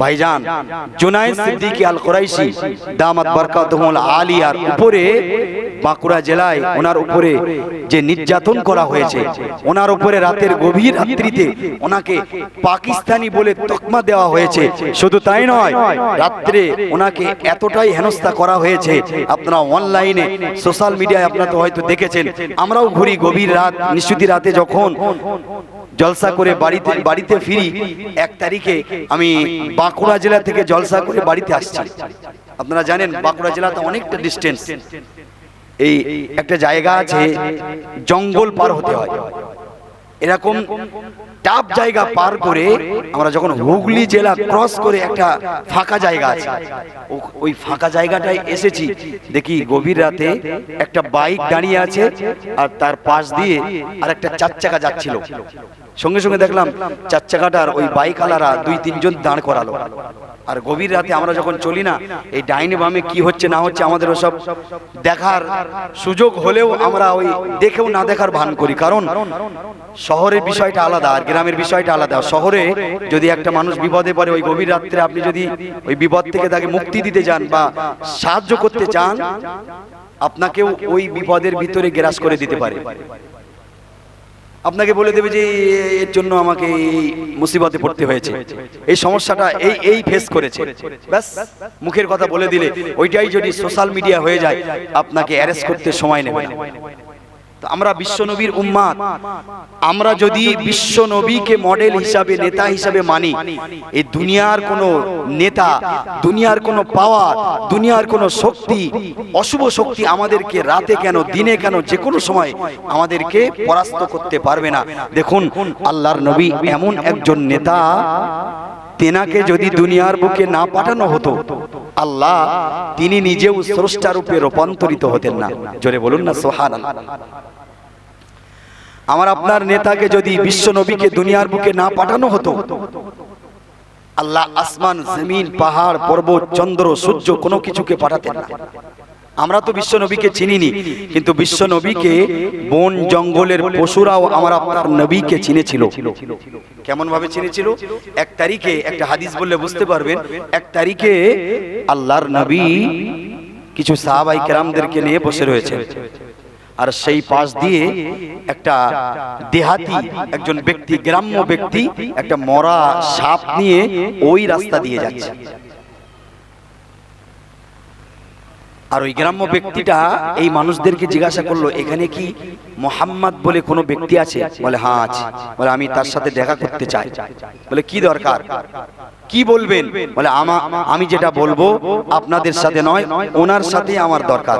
ভাইজান, জুনাইদ সিদ্দিকী আল কোরাইশি দামাত বারকাতুহুল আলিয়ার উপরে বাঁকুড়া জেলায় ওনার উপরে যে নির্যাতন করা হয়েছে, ওনার উপরে রাতের গভীর রাত্রিতে ওনাকে পাকিস্তানি বলে তকমা দেওয়া হয়েছে। শুধু তাই নয়, রাত্রে ওনাকে এতটাই হেনস্থা করা হয়েছে, আপনারা অনলাইনে, সোশ্যাল মিডিয়ায় আপনারা তো হয়তো দেখেছেন, আমরাও ঘুরি গভীর রাত নিশুতি রাতে যখন জলসা করে বাড়িতে বাড়িতে ফিরি। এক তারিখে আমি বাঁকুড়া জেলা থেকে জলসা করে বাড়িতে আসছি। আপনারা জানেন বাঁকুড়া জেলাতে অনেকটা ডিস্টেন্স এই একটা জায়গা আছে জঙ্গল পার হতে হয়। এরকম টাপ জায়গা পার করে আমরা যখন হুগলি জেলা ক্রস করে একটা ফাঁকা জায়গা আছে। ওই ফাঁকা জায়গাটায় এসেছি। দেখি গভীর রাতে একটা বাইক দাঁড়িয়ে আছে আর তার পাশ দিয়ে আর একটা চার চাকা যাচ্ছিল। সঙ্গে সঙ্গে দেখলাম চার চাকাটার ওই বাইক আলারা দুই তিনজন দাঁড় করালো। আর গভীর রাতে আমরা যখন চলি না এই ডাইনে বামে কি হচ্ছে না হচ্ছে আমাদের ওসব দেখার সুযোগ হলেও আমরা ওই দেখেও না দেখার ভান করি। কারণ শহরের বিষয়টা আলাদা আর গ্রামের বিষয়টা আলাদা। শহরে যদি একটা মানুষ বিপদে পড়ে ওই গভীর রাত্রে আপনি যদি ওই বিপদ থেকে তাকে মুক্তি দিতে যান বা সাহায্য করতে চান আপনাকেও ওই বিপদের ভিতরে গ্রাস করে দিতে পারে। আপনাকে বলে দেবে যে এর জন্য আমাকে এই মুসিবতে পড়তে হয়েছে। এই সমস্যাটা এই এই ফেস করেছে। ব্যাস, মুখের কথা বলে দিলে। ওইটাই যদি সোশ্যাল মিডিয়া হয়ে যায়, আপনাকে অ্যারেস্ট করতে সময় নেবে তো আমরা বিশ্বনবীর উম্মাদ। আমরা যদি বিশ্বনবীকে মডেল হিসাবে নেতা হিসাবে মানি এই দুনিয়ার কোনো নেতা দুনিয়ার কোনো পাওয়ার দুনিয়ার কোনো শক্তি অশুভ শক্তি আমাদেরকে রাতে কেন দিনে কেন যে কোনো সময় আমাদেরকে পরাস্ত করতে পারবে না। দেখুন আল্লাহর নবী এমন একজন নেতা তেনাকে যদি দুনিয়ার বুকে না পাঠানো হতো আল্লাহ তিনি নিজেও স্রষ্টা রূপে রূপান্তরিত হতেন না। জোরে বলুন না সোহান আমার আপনার নেতাকে যদি বিশ্ব নবীকে দুনিয়ার বুকে না পাঠানো হতো আল্লাহ আসমান জমিন পাহাড় পর্বত চন্দ্র সূর্য কোনো কিছুকে পাঠাতেন না। আমরা তো বিশ্ব নবীকে চিনিনি কিন্তু বিশ্ব নবীকে বন জঙ্গলের পশুরাও আমার আপনার নবীকে চিনেছিল। কেমন ভাবে চিনেছিল? এক তারিখে একটা হাদিস বললে বুঝতে পারবেন। এক তারিখে আল্লাহর নবী কিছু সাহাবাই কেরামদেরকে নিয়ে বসে রয়েছে আর সেই পাশ দিয়ে একটা দেহাতি একজন ব্যক্তি গ্রাম্য ব্যক্তি একটা মরা সাপ নিয়ে ওই রাস্তা দিয়ে যাচ্ছে। আর ওই গ্রাম্য ব্যক্তিটা এই মানুষদেরকে জিজ্ঞাসা করল এখানে কি মোহাম্মদ বলে কোনো ব্যক্তি আছে? বলে হ্যাঁ আছে বলে আমি তার সাথে দেখা করতে চাই। বলে কি দরকার? কি বলবেন? বলে আমা আমি যেটা বলব আপনাদের সাথে নয় ওনার সাথে আমার দরকার।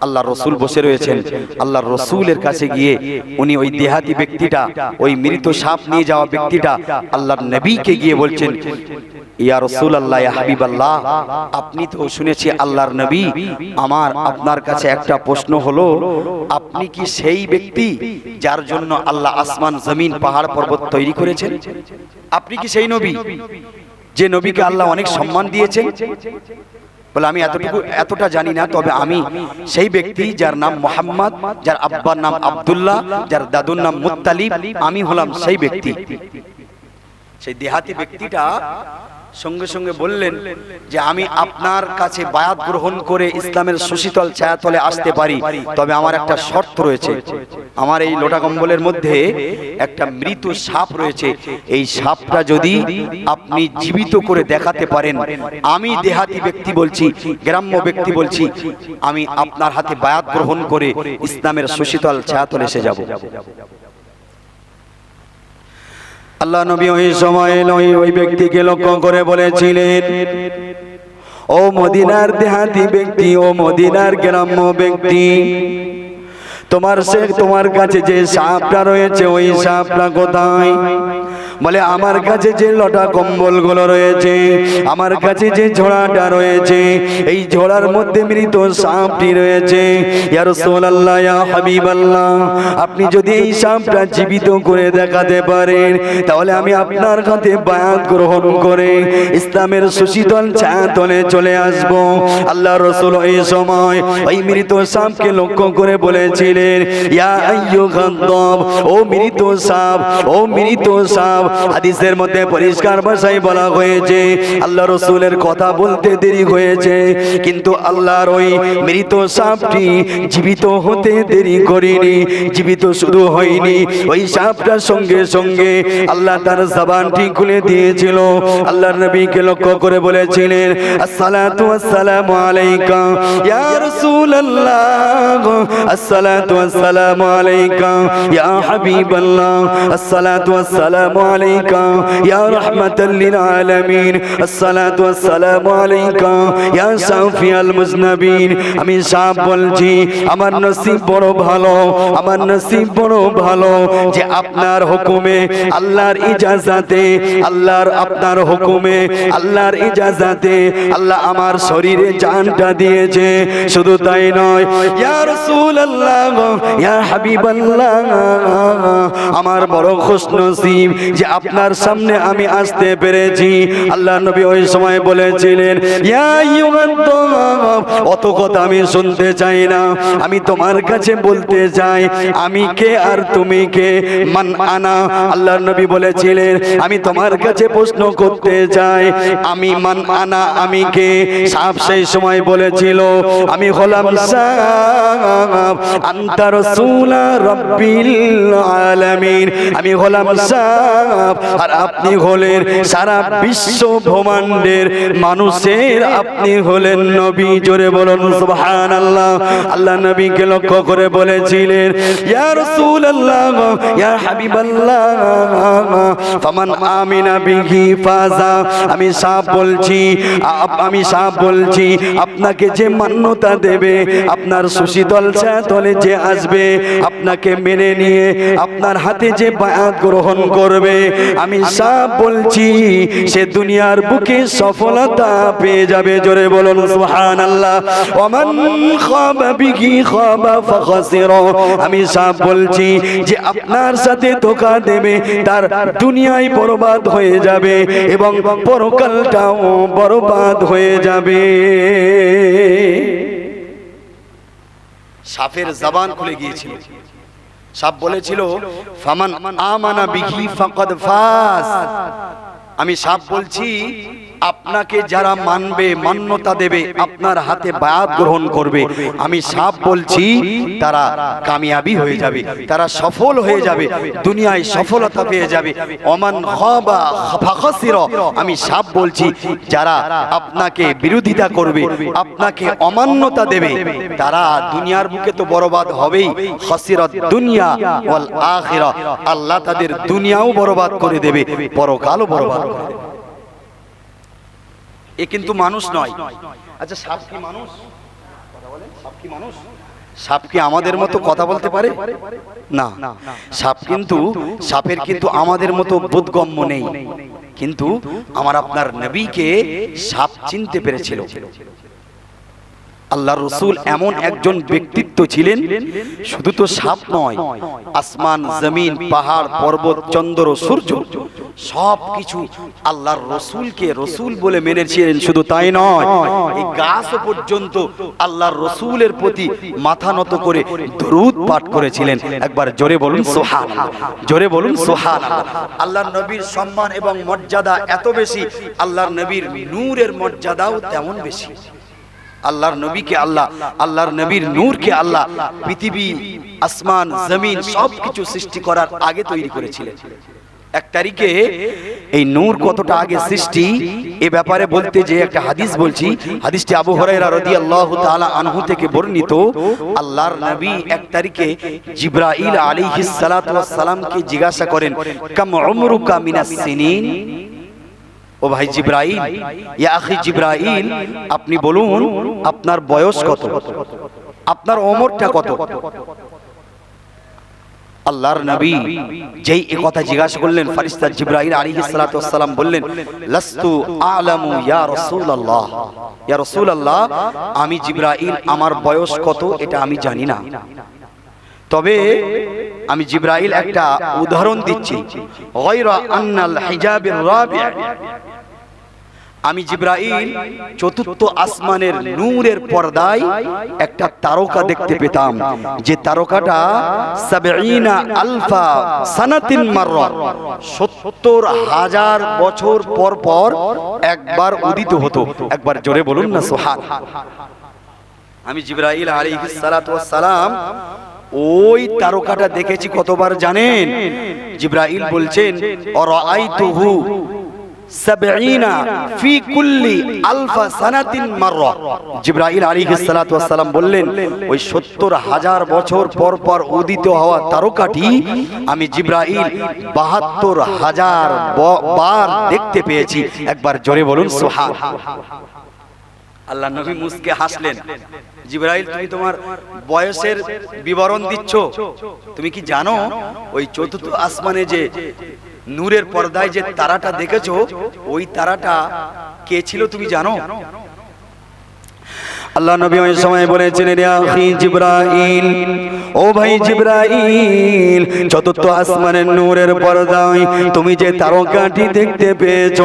আল্লাহ রসুল বসে রয়েছেন। আল্লাহ রসুলের কাছে গিয়ে উনি ওই দেহাতি ব্যক্তিটা ওই মৃত সাপ নিয়ে যাওয়া ব্যক্তিটা আল্লাহর নবীকে গিয়ে বলছেন ইয়া রসুল আল্লাহ হাবিব আল্লাহ আপনি তো শুনেছি আল্লাহর নবী আমার, আপনার কাছে একটা প্রশ্ন হলো, আপনি কি সেই ব্যক্তি যার জন্য আল্লাহ আসমান, জমিন, পাহাড়, পর্বত তৈরি করেছেন? আপনি কি সেই নবী যে নবীকে আল্লাহ অনেক সম্মান দিয়েছেন? বলে আমি এতটুকু, এতটা জানি না, তবে আমি সেই ব্যক্তি যার নাম মোহাম্মদ, যার আব্বার নাম আব্দুল্লাহ, যার দাদুর নাম মুত্তালিব, আমি হলাম সেই ব্যক্তি। সেই দেহাতি ব্যক্তিটা সঙ্গে সঙ্গে বললেন যে আমি আপনার কাছে বায়াত গ্রহণ করে ইসলামের সুশীতল ছায়াতলে আসতে পারি, তবে আমার একটা শর্ত রয়েছে। আমার এই লোটা কম্বলের মধ্যে একটা মৃত সাপ রয়েছে। এই সাপটা যদি আপনি জীবিত করে দেখাতে পারেন, আমি দেহাতি ব্যক্তি বলছি, গ্রাম্য ব্যক্তি বলছি, আমি আপনার হাতে বায়াত গ্রহণ করে ইসলামের সুশীতল ছায়াতলে এসে যাব। আল্লাহ নবী ওই সময় নই ওই ব্যক্তিকে লক্ষ্য করে বলেছিলেন, ও মদিনার দেহাতি ব্যক্তি, ও মদিনার গ্রাম্য ব্যক্তি, তোমার সে তোমার কাছে যে সাপটা রয়েছে, ওই সাপটা কোথায়? বলে, আমার কাছে যে লটা কম্বলগুলো রয়েছে, আমার কাছে যে ঝোড়াটা রয়েছে, এই ঝোড়ার মধ্যে মৃত সাপটি রয়েছে। আপনি যদি এই সাপটা জীবিত করে দেখাতে পারেন, তাহলে আমি আপনার কাছে বায়াত গ্রহণ করে ইসলামের সুশীতল ছায়াতলে চলে আসব। আল্লাহ রসুল এই সময় ওই মৃত সাপকে লক্ষ্য করে বলেছিলেন, ইয়া দাব ও মৃত সাপ, ও মৃত সাপ হাদিসের মধ্যে পরিষ্কার ভাষায় বলা হয়েছে, আল্লাহ রসুলের কথা বলতে দেরি হয়েছে, কিন্তু আল্লাহর ওই মৃত সাপটি জীবিত হতে দেরি করেনি, জীবিত শুরু হয়নি। ওই সাপটার সঙ্গে সঙ্গে আল্লাহ তার জবানটি খুলে দিয়েছিল। আল্লাহর নবীকে লক্ষ্য করে বলেছিলেন, আসসালাতু আসসালামু আলাইকা, ইয়া রাসূলুল্লাহ, আসসালাতু আসসালামু আলাইকা, ইয়া হাবিবাল্লাহ, আসসালাতু আসসালামু ইয়া রাহমাতাল লিল আলামিন আসসালাতু আসসালামু আলাইকা ইয়া শাফিয়াল মুজনাবিন। আমি সাপ বলছি আমার নসিব বড় ভালো আমার নসিব বড় ভালো যে আপনার হুকুমে আল্লাহর ইজাজাতে আল্লাহর আপনার হুকুমে আল্লাহর ইজাজাতে আল্লাহ আমার শরীরে জানটা দিয়েছে। শুধু তাই নয় ইয়া রাসূলুল্লাহ ইয়া হাবিবাল্লাহ আমার বড় খুশ নসিব যে আপনার সামনে আমি আসতে পেরেছি। আল্লাহ নবী ওই সময় বলেছিলেন অত কথা আমি শুনতে চাই না। আমি তোমার কাছে বলতে চাই, আমি কে আর তুমি কে? মান আনা? আল্লাহর নবী বলেছিলেন, আমি তোমার কাছে প্রশ্ন করতে চাই, আমি মান আনা, আমি কে? সাপ সেই সময় বলেছিল, আমি হলাম সাপ আন্তা রাসূলা রাব্বিল আলামিন। আমি হলাম সাপ আর আপনি হলেন সারা বিশ্ব ব্রহ্মাণ্ডের মানুষের। আপনি হলেন নবী, জোরে বলুন, সুবহানাল্লাহ। আল্লাহ নবীকে লক্ষ্য করে বলেছিলেন, ইয়া রাসূলুল্লাহ, ইয়া হাবিবাল্লাহ, ফামান আমিনা বিহি ফাজা। আমি সাপ বলছি আমি সাপ বলছি, আপনাকে যে মান্যতা দেবে, আপনার সুশীতল তলে যে আসবে, আপনাকে মেনে নিয়ে, আপনার হাতে যে বায়াত গ্রহণ করবে আমি সাপ বলছি, সে দুনিয়ার বুকে সফলতা পেয়ে যাবে। জোরে বলুন বিহি খাবা ফাখাসিরা। আমি সাপ বলছি যে আপনার সাথে ধোকা দেবে, তার দুনিয়ায় বরবাদ হয়ে যাবে এবং পরকালটাও বরবাদ হয়ে যাবে। সাপের জবান খুলে গিয়েছিল। সাপ বলেছিল ফামান আমানা বিহি ফাকাদ ফাস। আমি সাপ বলছি আপনাকে যারা মানবে, মান্যতা দেবে, আপনার হাতে বায়াত গ্রহণ করবে। আমি সাপ বলছি, তারা কামিয়াবি হয়ে যাবে, তারা সফল হয়ে যাবে, দুনিয়ায় সফলতা পেয়ে যাবে। অমান আমি সাপ বলছি, যারা আপনাকে বিরোধিতা করবে, আপনাকে অমান্যতা দেবে, তারা দুনিয়ার বুকে তো বরবাদ হবেই। খসিরত দুনিয়া আল্লাহ তাদের দুনিয়াও বরবাদ করে দেবে, পরকালও বরবাদ করে দেবে। এ কিন্তু মানুষ নয়। আচ্ছা সাপ কি মানুষ? কথা বলেন, সাপ কি মানুষ? সাপ কি আমাদের মতো কথা বলতে পারে? না। সাপ কিন্তু সাপের কিন্তু আমাদের মতো বোধগম্য নেই। কিন্তু আমার আপনার নবীকে সাপ চিনতে পেরেছিল। আল্লাহ রসুল এমন একজন ব্যক্তিত্ব ছিলেন শুধু তো সাপ নয় আসমান জমিন পাহাড় পর্বত চন্দ্র সূর্য সব কিছু আল্লাহর রসুলকে রসুল বলে মেনেছিলেন শুধু তাই নয় এই গাছ পর্যন্ত আল্লাহর রসুলের প্রতি মাথা নত করে দরুদ পাঠ করেছিলেন। একবার জোরে বলুন সোহান জোরে বলুন সোহান আল্লাহর নবীর সম্মান এবং মর্যাদা এত বেশি আল্লাহর নবীর নূরের মর্যাদাও তেমন বেশি। আল্লাহর নবীকে আল্লাহ আল্লাহর নবীর নূরকে আল্লাহ পৃথিবী আসমান জমিন সবকিছু সৃষ্টি করার আগে তৈরি করেছিলেন। এক তারিখে এই নূর কতটা আগে সৃষ্টি? এ ব্যাপারে বলতে যে একটা হাদিস বলছি হাদিসটি আবু হুরায়রা রাদিয়াল্লাহু তাআলা আনহু থেকে বর্ণিত আল্লাহর নবী এক তারিখে জিবরাইল আলাইহিস সালাতু ওয়াস সালামকে জিজ্ঞাসা করেন কাম উমরুকা মিনাস সিনিন? ও ভাই জিব্রাইল, ইয়া আখি জিব্রাইল, আপনি বলুন আপনার বয়স কত? আপনার ওমরটা কত? আল্লাহর নবী যেই এ কথা জিজ্ঞাসা করলেন ফারিস্তা সালাতু ওয়াস সালাম বললেন, লাস্তু আলামু ইয়া রাসূলুল্লাহ? ইয়া রাসূলুল্লাহ, আমি জিব্রাইল, আমার বয়স কত এটা আমি জানি না। তবে আমি জিব্রাইল একটা উদাহরণ দিচ্ছি। গায়রা আন্নাল হিজাবির রাবি' আমি জিব্রাইল, চতুর্থ আসমানের নূরের পর্দায় একটা তারকা দেখতে পেতাম, যে তারকাটা সাবঈনা আলফা সানাতিন মাররা। 70 হাজার বছর পর পর একবার উদিত হতো। একবার জোরে বলুন না, সুবহান। আমি জিব্রাইল আলাইহিস সালাতু ওয়াস সালাম, ওই তারকাটা দেখেছি কতবার জানেন? জিব্রাইল বলছেন, অরাআইতুহু বললেন, ওই 70 হাজার বছর পর পর উদিত আমি জিব্রাইল 72 হাজার দেখতে পেয়েছি। একবার জোরে বলুন, সুবহান। আল্লাহ নবী মুসকে হাসলেন, জিব্রাইল, তুমি তোমার বয়সের বিবরণ দিচ্ছ। তুমি কি জানো, ওই চতুর্থ আসমানে যে নূরের পর্দায় যে তারাটা দেখেছ, ওই তারাটা কে ছিল তুমি জানো? আল্লাহ নবী ওই সময় বলেছিলেন জিব্রাইল। ও ভাই জিব্রাইল চতুর্থ আসমানের নূরের পর্দায় তুমি যে তারকাটি দেখতে পেয়েছ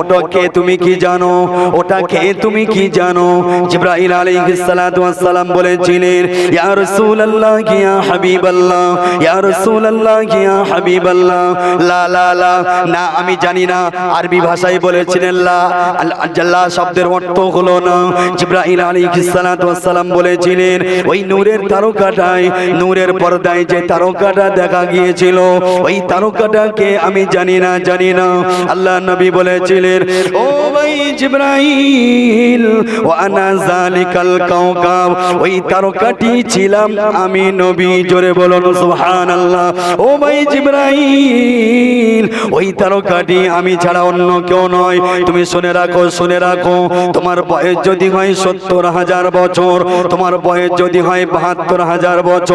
ওটা কে তুমি কি জানো? ওটা কে তুমি কি জানো? জিব্রাইল আলাইহিস সালাতু ওয়াস সালাম বলেছিলেন ইয়া রাসূলুল্লাহ ইয়া হাবিবাল্লাহ ইয়া রাসূলুল্লাহ ইয়া হাবিবাল্লাহ লা লা লা না আমি জানি না। আরবি ভাষায় বলেছিলেন লা আল্লাহ শব্দের অর্থ হলো না। জিব্রাইল আলাইহিস সালাতু ওয়াস সালাম বলেছিলেন ওই নূরের তারকাটায় নূরের পর্দায় যে তারকাটা দেখা গিয়েছিল, ওই তারকাটাকে আমি জানি না জানি না। আল্লাহ নবী বলেছিলেন, ও ভাই জিব্রাইল, ও আনা জালিকাল কাওকাব ওই তারকাটি ছিলাম আমি নবী, জোরে বলুন, সুবহানাল্লাহ। ও ভাই জিব্রাইল, ওই তারকাটি আমি ছাড়া অন্য কেউ নয়। তুমি শুনে রাখো শুনে রাখো, তোমার বয়স যদি হয় সত্তর হাজার বছর, তোমার বয়স যদি হয় বাহাত্তর হাজার বছর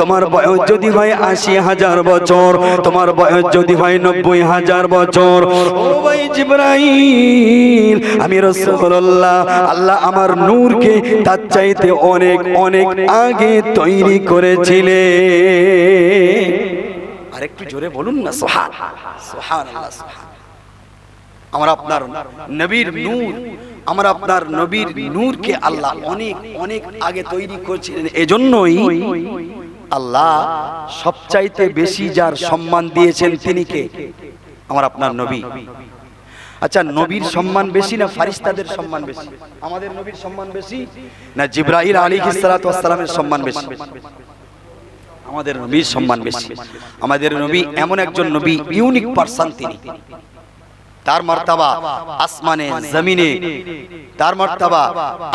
তোমার বয়স যদি হয় আশি হাজার বছর, তোমার বয়স যদি হয় নব্বই হাজার বছর। ভাই জিব্রাইল, আমি রসুল্লাহ আল্লাহ আমার নূরকে তার চাইতে অনেক অনেক আগে তৈরি করেছিলে। আরেকটু জোরে বলুন না সোহান সোহান আমার আপনার নবীর নূর আমার আপনার নবীর নূরকে আল্লাহ অনেক অনেক আগে তৈরি করেছিলেন। এজন্যই আল্লাহ সবচাইতে বেশি যার সম্মান দিয়েছেন তিনি কে? আমার আপনার নবী। আচ্ছা নবীর সম্মান বেশি না ফারিস্তাদের সম্মান বেশি? আমাদের নবীর সম্মান বেশি না সালাতু ওয়াস সালামের সম্মান বেশি? আমাদের নবীর সম্মান বেশি। আমাদের নবী এমন একজন নবী, ইউনিক পারসন তিনি। তার মর্তবা আসমানে জমিনে। তার মর্তবা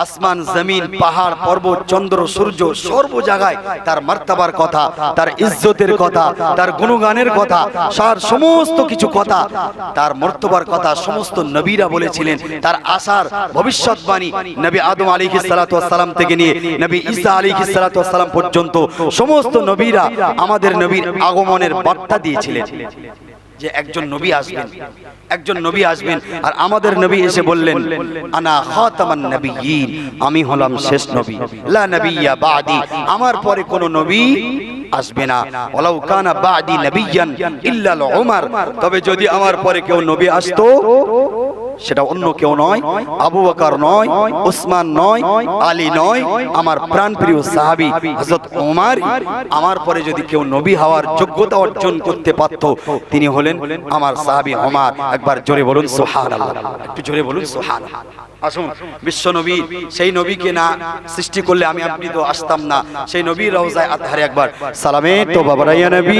আসমান জমিন পাহাড় পর্বত চন্দ্র সূর্য সর্ব জায়গায় তার মর্তবার কথা তার ইজ্জতের কথা তার গুণগানের কথা সার সমস্ত কিছু কথা তার মর্তবার কথা সমস্ত নবীরা বলেছিলেন তার আশার ভবিষ্যৎবাণী নবী আদম সালাতু সালাম থেকে নিয়ে নবী ঈসা আলাইহিস সালাতু সালাম পর্যন্ত সমস্ত নবীরা আমাদের নবীর আগমনের বার্তা দিয়েছিলেন। যে একজন নবী আসবেন। একজন নবী আসবেন। আর আমাদের নবী এসে বললেন আনা খাতামান নবিয়্যিন। আমি হলাম শেষ নবী। লা নবিয়্যা বাদি। আমার পরে কোন নবী আসবে না। ওলাউ কানা বাদি নবিয়্যান ইল্লা উমর। তবে যদি আমার পরে কেউ নবী আসতো সেটা অন্য কেউ নয়, আবু বকর নয় ওসমান নয়, আলী নয়, আমার প্রাণপ্রিয় সাহাবী হযরত ওমর আমার পরে যদি কেউ নবী হওয়ার যোগ্যতা অর্জন করতে পারত, তিনি হলেন আমার সাহাবী ওমর একবার জোরে বলুন, সুবহানাল্লাহ। একটু জোরে বলুন, সুবহানাল্লাহ। আসুন, বিশ্ব নবী, সেই নবীকে না সৃষ্টি করলে আমি আপনি তো আসতাম না। সেই নবীর রওজায় আতহারে একবার, সালামে তো বাবারাইয়া নবী।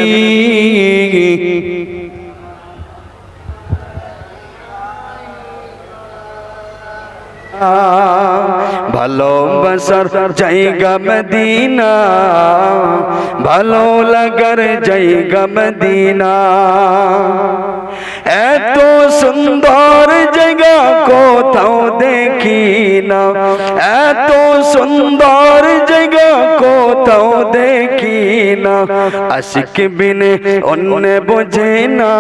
ভালোবাসার জায়গা মদিনা ভালো লাগার জায়গা মদিনা এত সুন্দর জায়গা কোথাও দেখি না এত সুন্দর জায়গা কোথাও দেখি না, আশিক বিনে অন্য বোঝে না।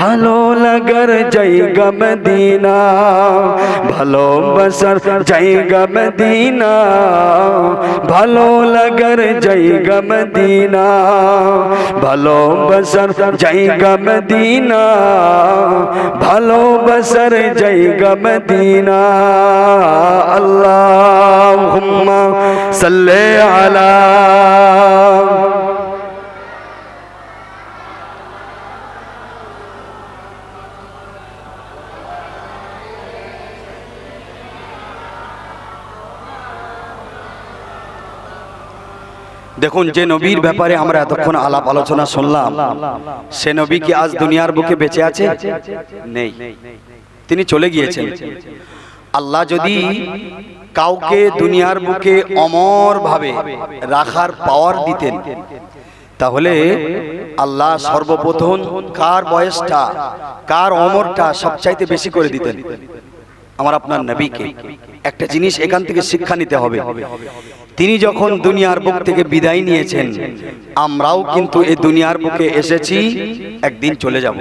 ভালো লাগার জায়গা মদিনা ভালোবাসার জায়গা মদিনা, ভালো লাগার জায়গা মদিনা ভালোবাসার জায়গা মদিনা ভালোবাসার জায়গা মদিনা। আল্লাহুম্মা সাল্লি আলা দেখুন যে নবীর ব্যাপারে আমরা এতক্ষণ আলাপ আলোচনা শুনলাম। সে নবী কি আজ দুনিয়ার বুকে বেঁচে আছে? নেই। তিনি চলে গিয়েছেন। আল্লাহ যদি কাউকে দুনিয়ার বুকে অমর ভাবে রাখার পাওয়ার দিতেন তাহলে আল্লাহ সর্বপ্রথম কার বয়সটা কার অমরটা সবচাইতে বেশি করে দিতেন। আমার আপনার নবীকে। একটা জিনিস এখান থেকে শিক্ষা নিতে হবে। তিনি যখন দুনিয়ার বুক থেকে বিদায় নিয়েছেন, আমরাও কিন্তু এই দুনিয়ার বুকে এসেছি, একদিন চলে যাব।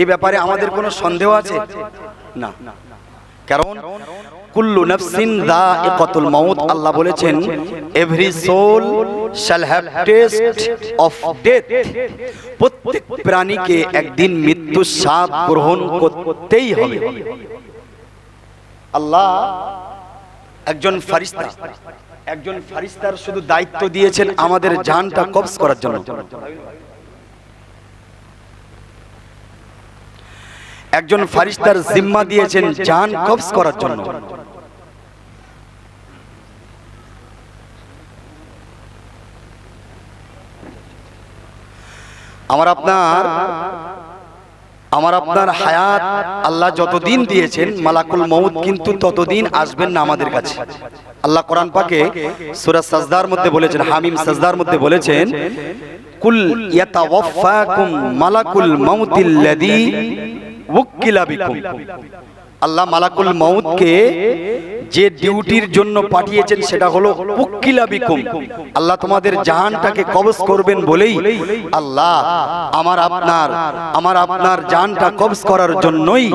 এই ব্যাপারে আমাদের কোনো সন্দেহ আছে? না। কারণ কুল্লু নাফসিন যায়িকাতুল মাউত, আল্লাহ বলেছেন every soul shall have taste of death প্রত্যেক প্রাণীকে একদিন মৃত্যু স্বাদ গ্রহণ করতেই হবে। আল্লাহ একজন ফারিস্তা, একজন ফারিস্তার শুধু দায়িত্ব দিয়েছেন আমাদের জানটা কবজ করার জন্য। একজন ফারিস্তার জিম্মা দিয়েছেন জান কবজ করার জন্য। আমার আপনার আমার আপনার হায়াত আল্লাহ যতদিন দিয়েছেন, মালাকুল মৌত কিন্তু ততদিন আসবেন না আমাদের কাছে। আল্লাহ কোরআন পাকে সুরাজ সাজদার মধ্যে বলেছেন, হামিম সাজদার মধ্যে বলেছেন, কুল ইয়াতাওয়াফাকুম মালাকুল মাউতিল্লাযী উক্কিলা বিকুম। আল্লাহ মালাকুল মৌদকে যে ডিউটির জন্য পাঠিয়েছেন সেটা হলো উকিলা বিকুম। আল্লাহ তোমাদের জাহানটাকে কবজ করবেন বলেই আল্লাহ আমার আপনার আমার আপনার জাহানটা কবজ করার জন্যই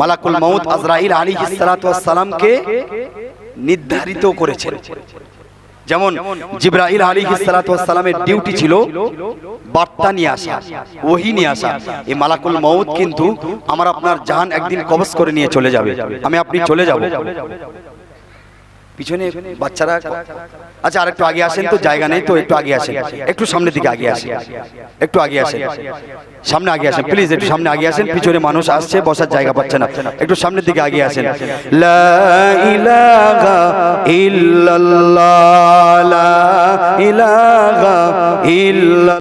মালাকুল মৌদ আজরাইল আলী সালাতামকে নির্ধারিত করেছেন। যেমন জিব্রাহিল আলী সালাতামের ডিউটি ছিল বার্তা নিয়ে আসা ওহি নিয়ে আসা। এই মালাকুল মৌদ কিন্তু আমার আপনার জাহান একদিন কবস করে নিয়ে চলে যাবে। আমি আপনি চলে যাব। পিছনে বাচ্চারা আচ্ছা আর একটু আগে আসেন তো জায়গা নেই তো একটু আগে আসেন। একটু সামনের দিকে আগে আসেন। একটু আগে আসেন। সামনে আগে আসেন প্লিজ একটু সামনে আগে আসেন। পিছনে মানুষ আসছে বসার জায়গা পাচ্ছে না। একটু সামনের দিকে আগে আসেন। ইল্লাল্লাহ ইলাহা ইল্লা